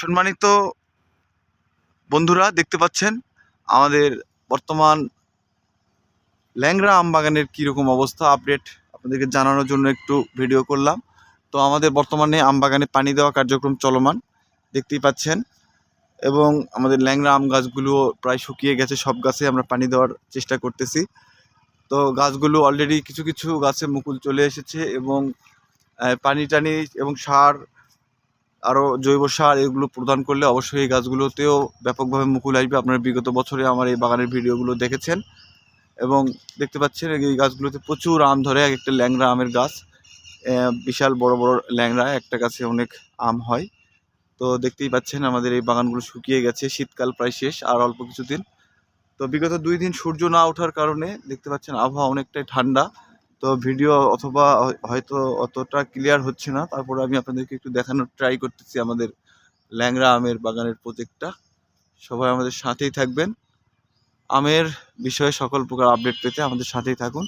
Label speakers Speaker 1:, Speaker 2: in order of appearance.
Speaker 1: সম্মানিত বন্ধুরা, দেখতে পাচ্ছেন আমাদের বর্তমান ল্যাংরা আম বাগানের কীরকম অবস্থা আপডেট আপনাদেরকে জানানোর জন্য একটু ভিডিও করলাম। তো আমাদের বর্তমানে আম বাগানে পানি দেওয়া কার্যক্রম চলমান, দেখতেই পাচ্ছেন। এবং আমাদের ল্যাংরা আম গাছগুলো প্রায় শুকিয়ে গেছে, সব গাছে আমরা পানি দেওয়ার চেষ্টা করতেছি। তো গাছগুলো অলরেডি কিছু কিছু গাছে মুকুল চলে এসেছে এবং পানি টানি এবং সার আরও জৈব সার এগুলো প্রদান করলে অবশ্যই এই গাছগুলোতেও ব্যাপকভাবে মুকুল আসবে। আপনারা বিগত বছরে আমার এই বাগানের ভিডিওগুলো দেখেছেন এবং দেখতে পাচ্ছেন এই গাছগুলোতে প্রচুর আম ধরে, এক একটা ল্যাংড়া আমের গাছ। বিশাল বড় বড় ল্যাংড়া, একটা গাছে অনেক আম হয়। তো দেখতেই পাচ্ছেন আমাদের এই বাগানগুলো শুকিয়ে গেছে, শীতকাল প্রায় শেষ, আর অল্প কিছুদিন। তো বিগত দুই দিন সূর্য না ওঠার কারণে দেখতে পাচ্ছেন আবহাওয়া অনেকটাই ঠান্ডা। তো ভিডিও অথবা হয়- হয়তো অতটা ক্লিয়ার হচ্ছে না। তারপরে আমি আপনাদেরকে একটু দেখানোর ট্রাই করতেছি আমাদের ল্যাংরা আমের বাগানের প্রজেক্টটা সবাই আমাদের সাথেই থাকবেন। আমের বিষয়ে সকল প্রকার আপডেট পেতে আমাদের সাথেই থাকুন।